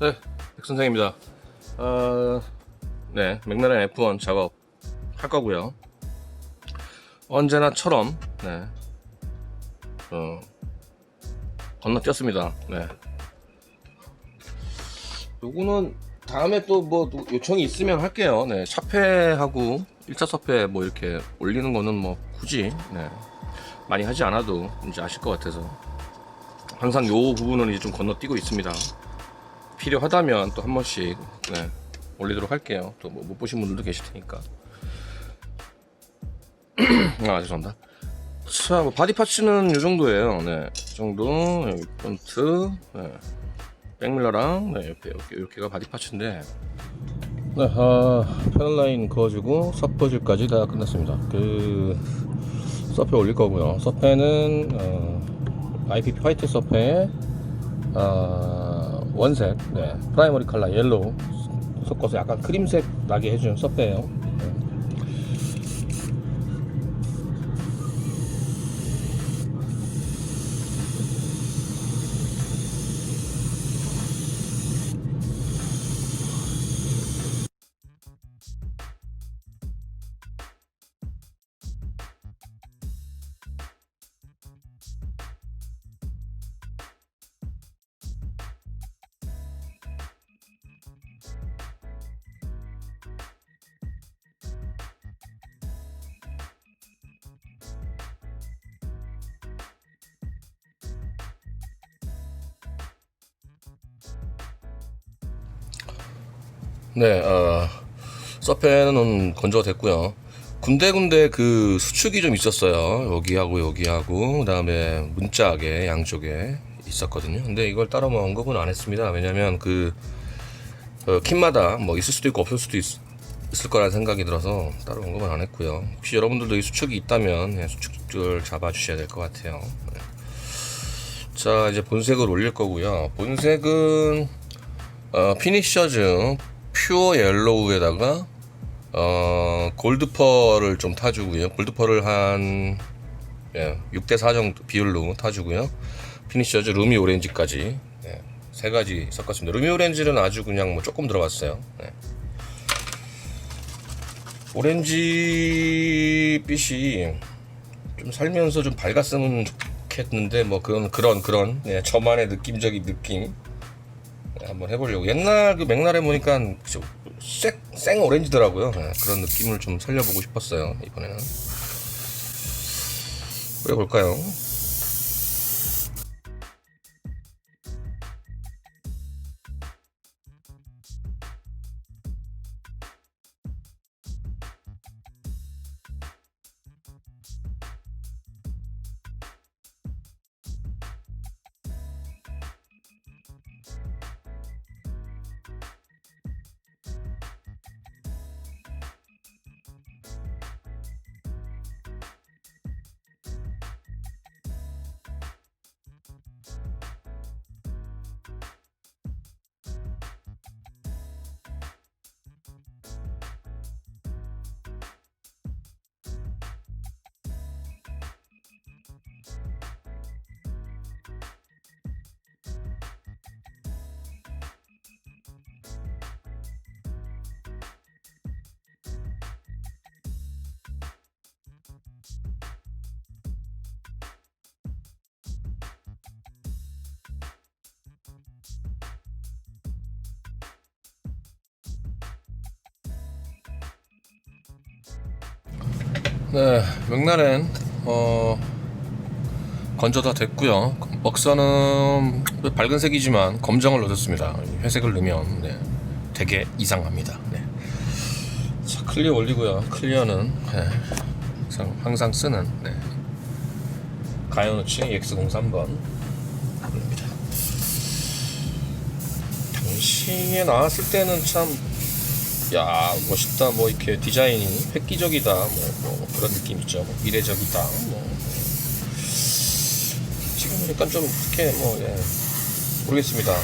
네, 백 선생입니다. 어, 네, 맥라렌 F1 작업 할 거고요. 언제나처럼 네, 어, 건너뛰었습니다. 네. 요거는 다음에 또 뭐 요청이 있으면 할게요. 네, 차폐하고 1차 서폐 뭐 이렇게 올리는 거는 뭐 굳이 네, 많이 하지 않아도 이제 아실 것 같아서 항상 요 부분은 이제 좀 건너뛰고 있습니다. 필요하다면 또 한 번씩 네, 올리도록 할게요. 또뭐못 보신 분들도 계실 테니까. 아 죄송합니다. 자, 뭐 바디 파츠는 이 정도예요. 네, 이 정도 여기 폰트, 네, 백밀러랑 네, 옆에 이렇게 이렇게가 바디 파츠인데. 네, 아, 패널 라인 그어주고 섭버질까지 다 끝났습니다. 그 서페 올릴 거고요. 서페는 어, IPP 화이트 서페에 아, 원색, 네, 프라이머리 컬러 옐로우 섞어서 약간 크림색 나게 해준 서페예요. 네. 네, 어, 서페는 건조가 됐고요. 군데군데 그 수축이 좀 있었어요. 여기하고 여기하고 그다음에 문짝에 양쪽에 있었거든요. 근데 이걸 따로 뭐 언급은 안 했습니다. 왜냐면 그 어, kit마다 뭐 있을 수도 있고 없을 수도 있, 있을 거라는 생각이 들어서 따로 언급은 안 했고요. 혹시 여러분들도 이 수축이 있다면 네, 수축을 잡아 주셔야 될 것 같아요. 네. 자, 이제 본색을 올릴 거고요. 본색은 어, 피니셔즈 퓨어 옐로우에다가 어, 골드펄을 좀 타주고요. 골드펄을 한 예, 6대4 정도 비율로 타주고요. 피니셔즈 루미 오렌지까지 예, 세 가지 섞었습니다. 루미 오렌지는 아주 그냥 뭐 조금 들어갔어요. 예. 오렌지 빛이 좀 살면서 좀 밝았으면 좋겠는데 뭐 그런 그런 그런 예, 저만의 느낌적인 느낌 네, 한번 해보려고. 옛날 그 맥날에 보니까 생, 생 오렌지더라고요. 네, 그런 느낌을 좀 살려보고 싶었어요 이번에는. 뿌려볼까요 네, 맥날엔 어 건조 다 됐고요. 먹선은 밝은 색이지만 검정을 넣었습니다. 회색을 넣으면 네, 되게 이상합니다. 네. 자, 클리어 올리고요. 클리어는 네, 항상, 항상 쓰는 네. 가요노치 EX03번 입니다. 당시에 나왔을 때는 참 야 멋있다. 뭐 이렇게 디자인이 획기적이다. 뭐, 뭐 그런 느낌 있죠. 뭐 미래적이다. 뭐 지금 약간 좀 그렇게 뭐 예, 모르겠습니다.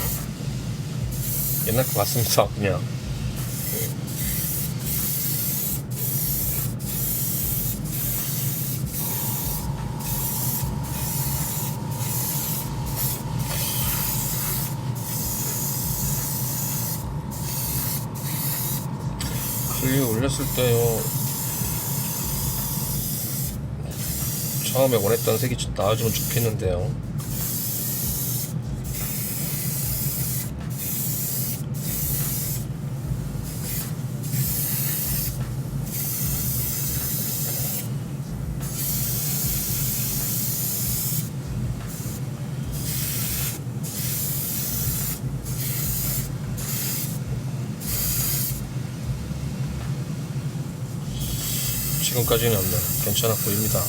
옛날 것 같습니다 그냥 위에 올렸을 때요. 처음에 원했던 색이 좀 나와주면 좋겠는데요 지금까지는 네, 괜찮아 보입니다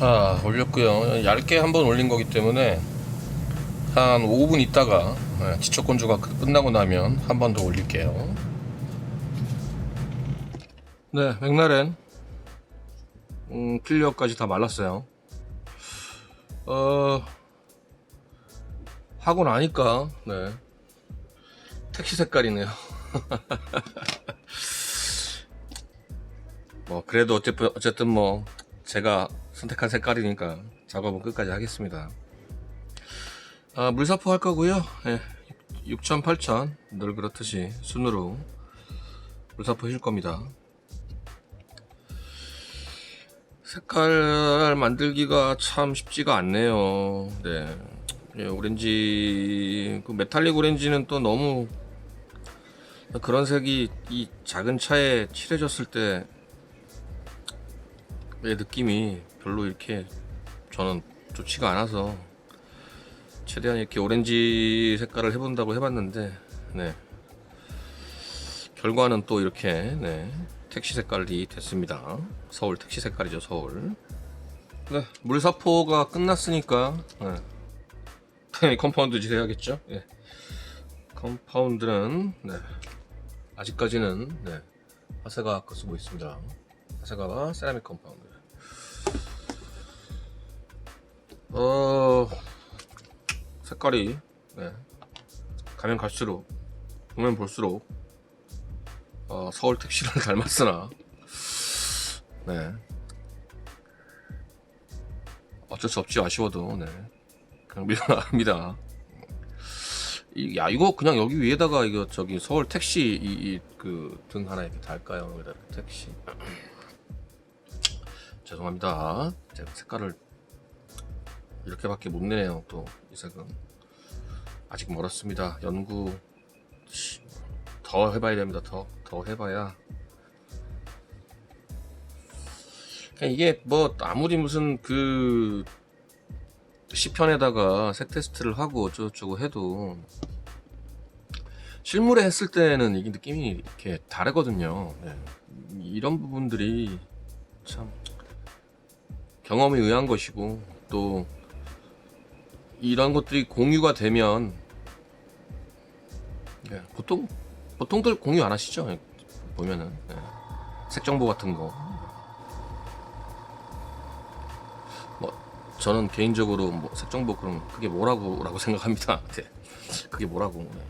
자 올렸고요. 얇게 한번 올린 거기 때문에 한 5분 있다가 네, 지초 건조가 끝- 끝나고 나면 한 번 더 올릴게요. 네 맥라렌. 음, 필리어까지 다 말랐어요. 어 하고 나니까 네. 택시 색깔이네요. 뭐 그래도 어쨌든 뭐 제가 선택한 색깔이니까 작업은 끝까지 하겠습니다. 아, 물사포 할 거고요. 예, 6천, 8천 늘 그렇듯이 순으로 물사포 해줄 겁니다. 색깔 만들기가 참 쉽지가 않네요. 네. 예, 오렌지, 그 메탈릭 오렌지는 또 너무 그런 색이 이 작은 차에 칠해졌을 때내 느낌이 별로 이렇게 저는 좋지가 않아서 최대한 이렇게 오렌지 색깔을 해본다고 해봤는데 네. 결과는 또 이렇게 네. 택시 색깔이 됐습니다. 서울 택시 색깔이죠 서울. 네 물사포가 끝났으니까 네. 컴파운드 질 해야겠죠? 예. 컴파운드는 네. 아직까지는 네. 하세가 거 쓰고 있습니다. 하세가와 세라믹 컴파운드 어 색깔이 네. 가면 갈수록 보면 볼수록 어, 서울 택시를 닮았으나 네. 어쩔 수 없지 아쉬워도 네. 그냥 이, 야 이거 그냥 여기 위에다가 이거 저기 서울 택시 이 그등 하나 이렇게 달까요? 여기다 택시. 죄송합니다. 제가 색깔을 이렇게밖에 못 내네요 또. 이 색은 아직 멀었습니다. 연구 씨, 더 해봐야 됩니다 더. 더 해봐야. 이게 뭐 아무리 무슨 그 시편에다가 색 테스트를 하고 어쩌고저쩌고 해도 실물에 했을 때는 이게 느낌이 이렇게 다르거든요. 네. 이런 부분들이 참 경험에 의한 것이고 또 이런 것들이 공유가 되면 예, 보통 보통들 공유 안 하시죠? 예, 보면은 예, 색 정보 같은 거. 뭐 저는 개인적으로 뭐 색 정보 그럼 그게 뭐라고라고 생각합니다. 네. 그게 뭐라고. 네.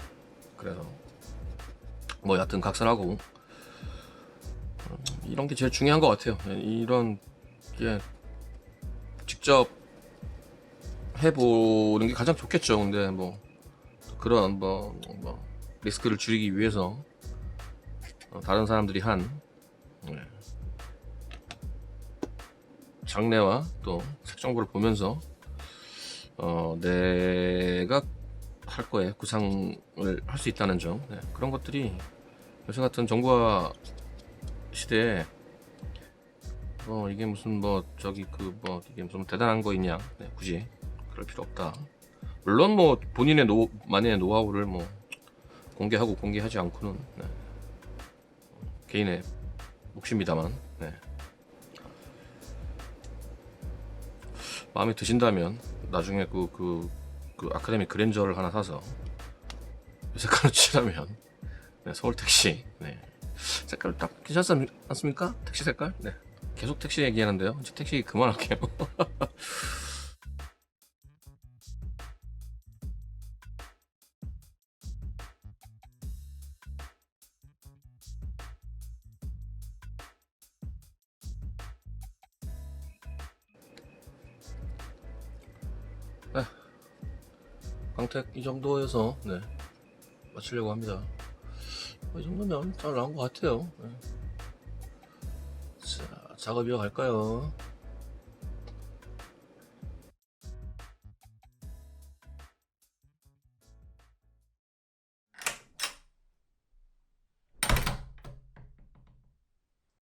그래서 뭐 여하튼 각설하고 음, 이런 게 제일 중요한 것 같아요. 예, 이런 게 직접 해보는 게 가장 좋겠죠. 근데 뭐 그런 뭐, 뭐 리스크를 줄이기 위해서 어, 다른 사람들이 한 네, 장래와 또 색정보를 보면서 어, 내가 할 거에 구상을 할 수 있다는 점 네, 그런 것들이 요새 같은 정보화 시대에 뭐 이게 무슨 뭐 저기 그 뭐 이게 무슨 대단한 거 있냐 네, 굳이 그럴 필요 없다 물론 뭐 본인의 노 만의 노하우를 뭐 공개하고 공개하지 않고는 네. 개인의 몫입니다만 네. 마음에 드신다면 나중에 그, 그, 그 아카데미 그랜저를 하나 사서 이 색깔로 칠하면 네, 서울 택시 네. 색깔 딱 괜찮지 않습니까? 택시 색깔? 네. 계속 택시 얘기하는데요. 이제 택시 그만할게요. 이 정도에서 네, 마치려고 합니다. 이 정도면 잘 나온 것 같아요. 네. 자, 작업 이어갈까요?